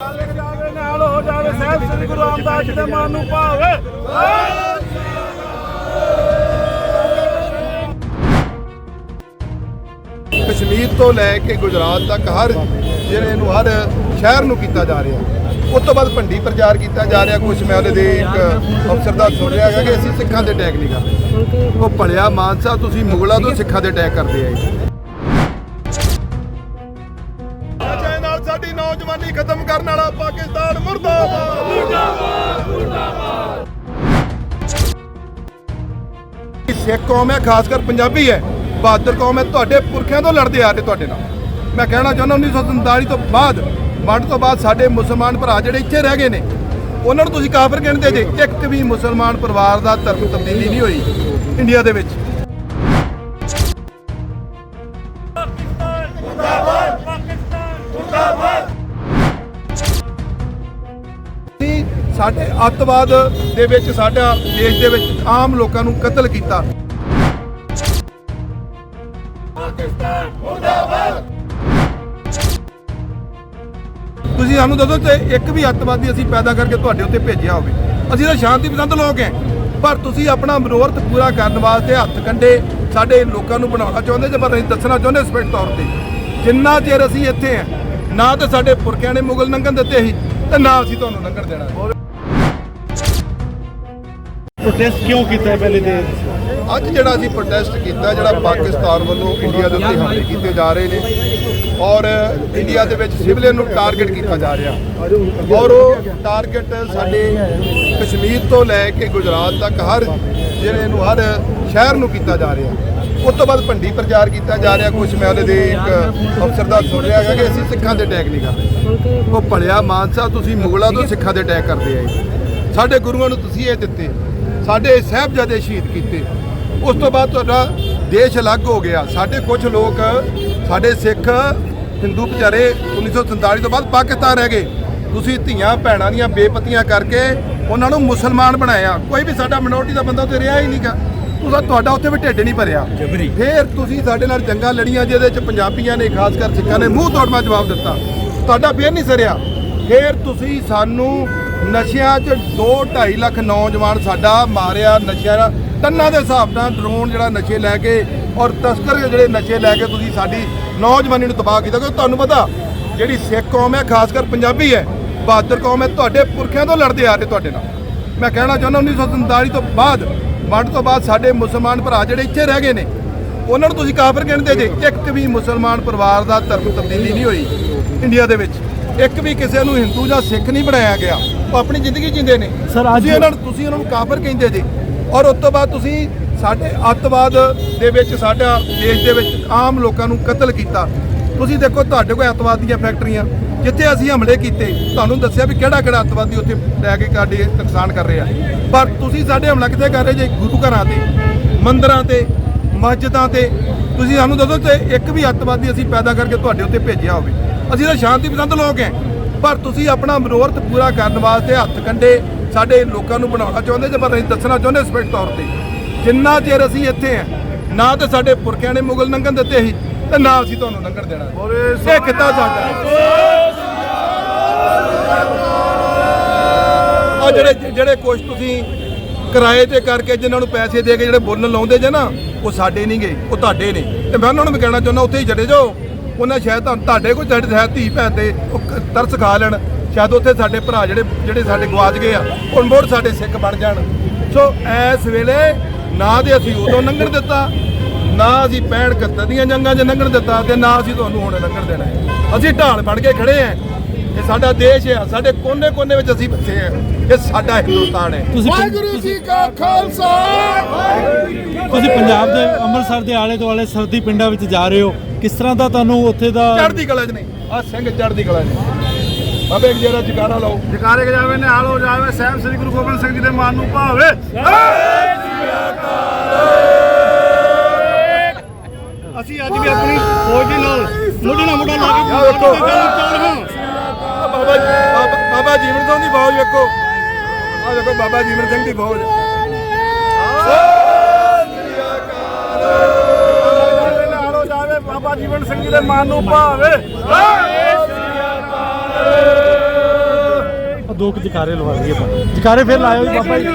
ਜਾਵੇ ਨਾਲ ਹੋ ਜਾਵੇ, ਸਾਹਿਬ ਸ੍ਰੀ ਗੁਰੂ ਰਾਮਦਾਸ ਜੀ ਦੇ ਮਨ ਨੂੰ ਭਾਵੇ। ਕਸ਼ਮੀਰ ਤੋਂ ਲੈ ਕੇ ਗੁਜਰਾਤ ਤੱਕ ਹਰ ਜ਼ਿਲ੍ਹੇ ਨੂੰ, ਹਰ ਸ਼ਹਿਰ ਨੂੰ ਕੀਤਾ ਜਾ ਰਿਹਾ। ਉਸ ਤੋਂ ਬਾਅਦ ਭੰਡੀ ਪ੍ਰਚਾਰ ਕੀਤਾ ਜਾ ਰਿਹਾ। ਕੁਝ ਮੈਂ ਉਹਦੇ ਦੇ ਇੱਕ ਅਫਸਰ ਦਾ ਸੁਣ ਰਿਹਾ ਹੈਗਾ ਕਿ ਅਸੀਂ ਸਿੱਖਾਂ ਤੇ ਅਟੈਕ ਨਹੀਂ ਕਰਦੇ। ਉਹ ਭਲਿਆ ਮਾਨਸਾ, ਤੁਸੀਂ ਮੁਗਲਾਂ ਤੋਂ ਸਿੱਖਾਂ ਤੇ ਅਟੈਕ ਕਰਦੇ ਆਏ ਸਾਡੀ ਨੌਜਵਾਨੀ ਖਤਮ ਕਰਨ ਵਾਲਾ ਪਾਕਿਸਤਾਨ ਮੁਰਦਾਬਾਦ। ਮੁਰਦਾਬਾਦ। ਮੁਰਦਾਬਾਦ ਸਿੱਖ ਕੌਮ ਹੈ, ਖਾਸ ਕਰ ਪੰਜਾਬੀ ਹੈ। ਬਹਾਦਰ ਕੌਮ ਹੈ, ਤੁਹਾਡੇ ਪੁਰਖਿਆਂ ਤੋਂ ਲੜਦੇ ਆ ਰਹੇ ਤੁਹਾਡੇ ਨਾਲ। ਮੈਂ ਕਹਿਣਾ ਚਾਹੁੰਦਾ 1947 ਤੋਂ ਬਾਅਦ, ਵੰਡ ਤੋਂ ਬਾਅਦ ਸਾਡੇ ਮੁਸਲਮਾਨ ਭਰਾ ਜਿਹੜੇ ਇੱਥੇ ਰਹਿ ਗਏ ਨੇ, ਉਹਨਾਂ ਨੂੰ ਤੁਸੀਂ ਕਾਫਰ ਕਹਿੰਦੇ ਜੇ, ਇੱਕ ਵੀ ਮੁਸਲਮਾਨ ਪਰਿਵਾਰ ਦਾ ਧਰਮ ਤਬਦੀਲੀ ਨਹੀਂ ਹੋਈ ਇੰਡੀਆ ਦੇ ਵਿੱਚ। ਸਾਡੇ ਅੱਤਵਾਦ ਦੇ ਵਿੱਚ, ਸਾਡਾ ਦੇਸ਼ ਦੇ ਵਿੱਚ ਆਮ ਲੋਕਾਂ ਨੂੰ ਕਤਲ ਕੀਤਾ। ਪਾਕਿਸਤਾਨ ਮੁਰਦਾਬਾਦ ਤੁਸੀਂ ਸਾਨੂੰ ਦੱਸੋ ਤੇ ਇੱਕ ਵੀ ਅੱਤਵਾਦੀ ਅਸੀਂ ਪੈਦਾ ਕਰਕੇ ਤੁਹਾਡੇ ਉੱਤੇ ਭੇਜਿਆ ਹੋਵੇ। ਅਸੀਂ ਤਾਂ ਸ਼ਾਂਤੀ ਪਸੰਦ ਲੋਕ ਹਾਂ। ਪਰ ਤੁਸੀਂ ਆਪਣਾ ਮਨੋਰਥ ਪੂਰਾ ਕਰਨ ਵਾਸਤੇ ਹੱਥ ਕੰਡੇ ਸਾਡੇ ਲੋਕਾਂ ਨੂੰ ਬਣਾਉਣਾ ਚਾਹੁੰਦੇ ਜੇ, ਪਰ ਅਸੀਂ ਦੱਸਣਾ ਚਾਹੁੰਦੇ ਸਪਸ਼ਟ ਤੌਰ ਤੇ। ਜਿੰਨਾ ਚਿਰ ਅਸੀਂ ਇੱਥੇ ਹਾਂ, ਨਾ ਤਾਂ ਸਾਡੇ ਪੁਰਖਿਆਂ ਨੇ ਮੁਗਲ ਲੰਘਣ ਦਿੱਤੇ ਸੀ ਤੇ ਨਾ ਅਸੀਂ ਤੁਹਾਨੂੰ ਲੰਘਣ ਦੇਣਾ। ਪ੍ਰੋਟੈਸਟ ਕਿਉਂ ਕੀਤਾ ਹੈ ਪਹਿਲੇ ਤੇ ਅੱਜ ਜਿਹੜਾ ਅਸੀਂ ਪ੍ਰੋਟੈਸਟ ਕੀਤਾ, ਜਿਹੜਾ ਪਾਕਿਸਤਾਨ ਵੱਲੋਂ ਇੰਡੀਆ ਦੇ ਉੱਤੇ ਹਮਲੇ ਕੀਤੇ ਜਾ ਰਹੇ ਨੇ ਔਰ ਇੰਡੀਆ ਦੇ ਵਿੱਚ ਸਿਵਲਿਅਨ ਨੂੰ ਟਾਰਗੇਟ ਕੀਤਾ ਜਾ ਰਿਹਾ। ਔਰ ਉਹ ਟਾਰਗੇਟ ਸਾਡੇ ਕਸ਼ਮੀਰ ਤੋਂ ਲੈ ਕੇ ਗੁਜਰਾਤ ਤੱਕ ਹਰ ਜ਼ਿਲ੍ਹੇ ਨੂੰ, ਹਰ ਸ਼ਹਿਰ ਨੂੰ ਕੀਤਾ ਜਾ ਰਿਹਾ। ਉਸ ਤੋਂ ਬਾਅਦ ਭੰਡੀ ਪ੍ਰਚਾਰ ਕੀਤਾ ਜਾ ਰਿਹਾ। ਕੁਝ ਮੈਂ ਉਹਦੇ ਦੇ ਇੱਕ ਅਫਸਰ ਦਾ ਸੁਣ ਰਿਹਾ ਹੈਗਾ ਕਿ ਅਸੀਂ ਸਿੱਖਾਂ ਦੇ ਅਟੈਕ ਨਹੀਂ ਕਰਦੇ। ਉਹ ਭਲਿਆ ਮਾਨਸਾ, ਤੁਸੀਂ ਮੁਗਲਾਂ ਤੋਂ ਸਿੱਖਾਂ ਦੇ ਅਟੈਕ ਕਰਦੇ ਆਏ ਸਾਡੇ ਗੁਰੂਆਂ ਨੂੰ ਤੁਸੀਂ ਇਹ ਦਿੱਤੇ। ਸਾਡੇ ਸਾਹਿਬਜ਼ਾਦੇ ਸ਼ਹੀਦ ਕੀਤੇ। ਉਸ ਤੋਂ ਬਾਅਦ ਤੁਹਾਡਾ ਦੇਸ਼ ਅਲੱਗ ਹੋ ਗਿਆ। ਸਾਡੇ ਕੁਝ ਲੋਕ ਸਾਡੇ ਸਿੱਖ ਹਿੰਦੂ ਵਿਚਾਰੇ 1947 ਤੋਂ ਬਾਅਦ ਪਾਕਿਸਤਾਨ ਰਹਿ ਗਏ। ਤੁਸੀਂ ਧੀਆਂ ਭੈਣਾਂ ਦੀਆਂ ਬੇਪਤੀਆਂ ਕਰਕੇ ਉਹਨਾਂ ਨੂੰ ਮੁਸਲਮਾਨ ਬਣਾਇਆ। ਕੋਈ ਵੀ ਸਾਡਾ ਮਿਨੋਰਟੀ ਦਾ ਬੰਦਾ ਉੱਥੇ ਰਿਹਾ ਹੀ ਨਹੀਂਗਾ। ਤੁਸੀਂ ਤੁਹਾਡਾ ਉੱਥੇ ਵੀ ਢਿੱਡ ਨਹੀਂ ਭਰਿਆ। ਫਿਰ ਤੁਸੀਂ ਸਾਡੇ ਨਾਲ ਜੰਗਾਂ ਲੜੀਆਂ ਜਿਹਦੇ ਚ ਪੰਜਾਬੀਆਂ ਨੇ ਖਾਸ ਕਰ ਸਿੱਖਾਂ ਨੇ ਮੂੰਹ ਤੋੜਵਾ ਜਵਾਬ ਦਿੱਤਾ। ਤੁਹਾਡਾ ਫੇਰ ਨਹੀਂ ਸਰਿਆ। ਫਿਰ ਤੁਸੀਂ ਸਾਨੂੰ ਨਸ਼ਿਆਂ 'ਚ 2.5 ਲੱਖ ਨੌਜਵਾਨ ਸਾਡਾ ਮਾਰਿਆ, ਨਸ਼ਿਆਂ ਨਾਲ। ਟੰਨਾਂ ਦੇ ਹਿਸਾਬ ਨਾਲ ਡਰੋਨ ਜਿਹੜਾ ਨਸ਼ੇ ਲੈ ਕੇ ਔਰ ਤਸਕਰ ਜਿਹੜੇ ਨਸ਼ੇ ਲੈ ਕੇ ਤੁਸੀਂ ਸਾਡੀ ਨੌਜਵਾਨੀ ਨੂੰ ਤਬਾਹ ਕੀਤਾ। ਕਿਉਂਕਿ ਤੁਹਾਨੂੰ ਪਤਾ, ਜਿਹੜੀ ਸਿੱਖ ਕੌਮ ਹੈ ਖਾਸ ਕਰ ਪੰਜਾਬੀ ਹੈ, ਬਹਾਦਰ ਕੌਮ ਹੈ, ਤੁਹਾਡੇ ਪੁਰਖਿਆਂ ਤੋਂ ਲੜਦੇ ਆ ਰਹੇ ਤੁਹਾਡੇ ਨਾਲ। ਮੈਂ ਕਹਿਣਾ ਚਾਹੁੰਦਾ 1947 ਤੋਂ ਬਾਅਦ, ਵੰਡ ਤੋਂ ਬਾਅਦ ਸਾਡੇ ਮੁਸਲਮਾਨ ਭਰਾ ਜਿਹੜੇ ਇੱਥੇ ਰਹਿ ਗਏ ਨੇ, ਉਹਨਾਂ ਨੂੰ ਤੁਸੀਂ ਕਾਫਰ ਕਹਿੰਦੇ ਜੇ ਇੱਕ ਵੀ ਮੁਸਲਮਾਨ ਪਰਿਵਾਰ ਦਾ ਧਰਮ ਤਬਦੀਲੀ ਨਹੀਂ ਹੋਈ ਇੰਡੀਆ ਦੇ ਵਿੱਚ। ਇੱਕ ਵੀ ਕਿਸੇ ਨੂੰ ਹਿੰਦੂ ਜਾਂ ਸਿੱਖ ਨਹੀਂ ਬਣਾਇਆ ਗਿਆ ਉਹ ਆਪਣੀ ਜ਼ਿੰਦਗੀ ਜਿੰਦੇ ਨੇ। Sir, ਅੱਜ- ਤੁਸੀਂ ਇਹਨਾਂ ਨੂੰ ਤੁਸੀਂ ਉਹਨਾਂ ਨੂੰ ਕਾਫਰ ਕਹਿੰਦੇ ਜੇ। ਔਰ ਉਸ ਤੋਂ ਬਾਅਦ ਤੁਸੀਂ ਸਾਡੇ ਅੱਤਵਾਦ ਦੇ ਵਿੱਚ ਸਾਡਾ ਦੇਸ਼ ਦੇ ਵਿੱਚ ਆਮ ਲੋਕਾਂ ਨੂੰ ਕਤਲ ਕੀਤਾ। ਤੁਸੀਂ ਦੇਖੋ ਤੁਹਾਡੇ ਕੋਲ ਅੱਤਵਾਦ ਦੀਆਂ ਫੈਕਟਰੀਆਂ ਜਿੱਥੇ ਅਸੀਂ ਹਮਲੇ ਕੀਤੇ ਤੁਹਾਨੂੰ ਦੱਸਿਆ ਵੀ ਕਿਹੜਾ ਕਿਹੜਾ ਅੱਤਵਾਦੀ ਉੱਥੇ ਲੈ ਕੇ ਸਾਡੇ ਨੁਕਸਾਨ ਕਰ ਰਿਹਾ। ਪਰ ਤੁਸੀਂ ਸਾਡੇ ਹਮਲਾ ਕਿੱਥੇ ਕਰ ਰਹੇ ਜੇ? ਗੁਰੂ ਘਰਾਂ ਤੇ ਮੰਦਰਾਂ ਤੇ ਮਸਜਿਦਾਂ ਤੇ। ਤੁਸੀਂ ਸਾਨੂੰ ਦੱਸੋ ਤੇ ਇੱਕ ਵੀ ਅੱਤਵਾਦੀ ਅਸੀਂ ਪੈਦਾ ਕਰਕੇ ਤੁਹਾਡੇ ਉੱਤੇ ਭੇਜਿਆ ਹੋਵੇ। ਅਸੀਂ ਤਾਂ ਸ਼ਾਂਤੀ ਪਸੰਦ ਲੋਕ ਹਾਂ। ਪਰ ਤੁਸੀਂ ਆਪਣਾ ਮਨੋਰਥ ਪੂਰਾ ਕਰਨ ਵਾਸਤੇ ਹੱਥ ਕੰਡੇ ਸਾਡੇ ਲੋਕਾਂ ਨੂੰ ਬਣਾਉਣਾ ਚਾਹੁੰਦੇ ਜੇ ਪਰ ਅਸੀਂ ਦੱਸਣਾ ਚਾਹੁੰਦੇ ਸਪੈਸ਼ਲ ਤੌਰ ਤੇ। ਜਿੰਨਾ ਚਿਰ ਅਸੀਂ ਇੱਥੇ ਹਾਂ ਨਾ ਤੇ ਸਾਡੇ ਪੁਰਖਿਆਂ ਨੇ ਮੁਗਲ ਲੰਘਣ ਦਿੱਤੇ ਸੀ ਤੇ ਨਾ ਅਸੀਂ ਤੁਹਾਨੂੰ ਲੰਘਣ ਦੇਣਾ। ਇਹ ਕਿੱਦਾਂ ਸਾਡਾ ਆ ਜਿਹੜੇ ਜਿਹੜੇ ਕੁਛ ਤੁਸੀਂ ਕਿਰਾਏ ਤੇ ਕਰਕੇ ਜਿਨ੍ਹਾਂ ਨੂੰ ਪੈਸੇ ਦੇ ਕੇ ਜਿਹੜੇ ਬੋਲਣ ਲਾਉਂਦੇ ਜੇ ਨਾ ਉਹ ਸਾਡੇ ਨਹੀਂ ਗਏ ਉਹ ਤੁਹਾਡੇ ਨੇ। ਤੇ ਮੈਂ ਉਹਨਾਂ ਨੂੰ ਵੀ ਕਹਿਣਾ ਚਾਹੁੰਦਾ ਉੱਥੇ ਹੀ ਚਲੇ ਜਾਓ। ਉਹਨਾਂ ਸ਼ਾਇਦ ਤੁਹਾਨੂੰ ਤੁਹਾਡੇ ਕੋਈ ਸਾਡੇ ਸ਼ਾਇਦ ਧੀ ਭੈਣ 'ਤੇ ਉਹ ਕ- ਤਰਸ ਖਾ ਲੈਣ, ਸ਼ਾਇਦ ਉੱਥੇ ਸਾਡੇ ਭਰਾ ਜਿਹੜੇ ਜਿਹੜੇ ਸਾਡੇ ਗਵਾਚ ਗਏ ਆ ਉਹ ਮੁੜ ਸਾਡੇ ਸਿੱਖ ਬਣ ਜਾਣ ਸੋ ਇਸ ਵੇਲੇ ਨਾ ਤੇ ਅਸੀਂ ਉਦੋਂ ਲੰਘਣ ਦਿੱਤਾ, ਨਾ ਅਸੀਂ 65 71 ਦੀਆਂ ਜੰਗਾਂ 'ਚ ਲੰਘਣ ਦਿੱਤਾ ਤੇ ਨਾ ਅਸੀਂ ਤੁਹਾਨੂੰ ਹੁਣ ਲੰਘਣ ਦੇਣਾ ਹੈ। ਅਸੀਂ ਢਾਲ ਬਣ ਕੇ ਖੜੇ ਆਂ ਇਹ ਸਾਡਾ ਦੇਸ਼ ਹੈ ਸਾਡੇ ਕੋਨੇ-ਕੋਨੇ ਵਿੱਚ ਅਸੀਂ ਬੱਚੇ ਹਾਂ। ਇਹ ਸਾਡਾ ਹਿੰਦੁਸਤਾਨ ਹੈ। ਤੁਸੀਂ ਵਾਹਿਗੁਰੂ ਜੀ ਕਾ ਖਾਲਸਾ। ਤੁਸੀਂ ਪੰਜਾਬ ਦੇ ਅੰਮ੍ਰਿਤਸਰ ਦੇ ਆਲੇ ਦੁਆਲੇ ਸਰਦੀ ਪਿੰਡਾਂ ਵਿੱਚ ਜਾ ਰਹੇ ਹੋ। ਕਿਸ ਤਰ੍ਹਾਂ ਦਾ ਤੁਹਾਨੂੰ ਉੱਥੇ ਦਾ ਚੜ੍ਹਦੀ ਕਲਾ 'ਚ ਨਹੀਂ। ਆ ਸਿੰਘ ਚੜ੍ਹਦੀ ਕਲਾ 'ਚ ਬਾਬੇ ਇੱਕ ਜਿਹੜਾ ਜਗਾਰਾ ਲਾਓ। ਜਕਾਰੇ ਜਾਵੇ ਨਾਲ ਹੋ ਜਾਵੇ ਸਾਹਿਬ ਸ੍ਰੀ ਗੁਰੂ ਗੋਬਿੰਦ ਸਿੰਘ ਜੀ ਦੇ ਮਨ ਨੂੰ ਭਾਵੇ। ਅਸੀਂ ਅੱਜ ਵੀ ਆਪਣੀ ਫੌਜ ਦੇ ਨਾਲ ਮੋਢੇ ਨਾਲ ਮੋਢਾ ਲਾ ਕੇ ਬਾਬਾ ਬਾਬਾ- ਜੀਵਨ ਸਿੰਘ ਦੀ ਫੌਜ ਵੇਖੋ। ਆ ਦੇਖੋ, ਬਾਬਾ ਜੀਵਨ ਸਿੰਘ ਦੀ ਫੌਜ। ਨਾਲ ਜਾਵੇ ਬਾਬਾ ਜੀਵਨ ਸਿੰਘ ਜੀ ਦੇ ਮਨ ਨੂੰ ਭਾਵੇ ਦੋ ਕੁ ਜਕਾਰੇ ਲਵਾ ਲਈਏ ਜਕਾਰੇ ਫਿਰ ਲਾਇਓ ਜੀ ਬਾਬਾ ਜੀ।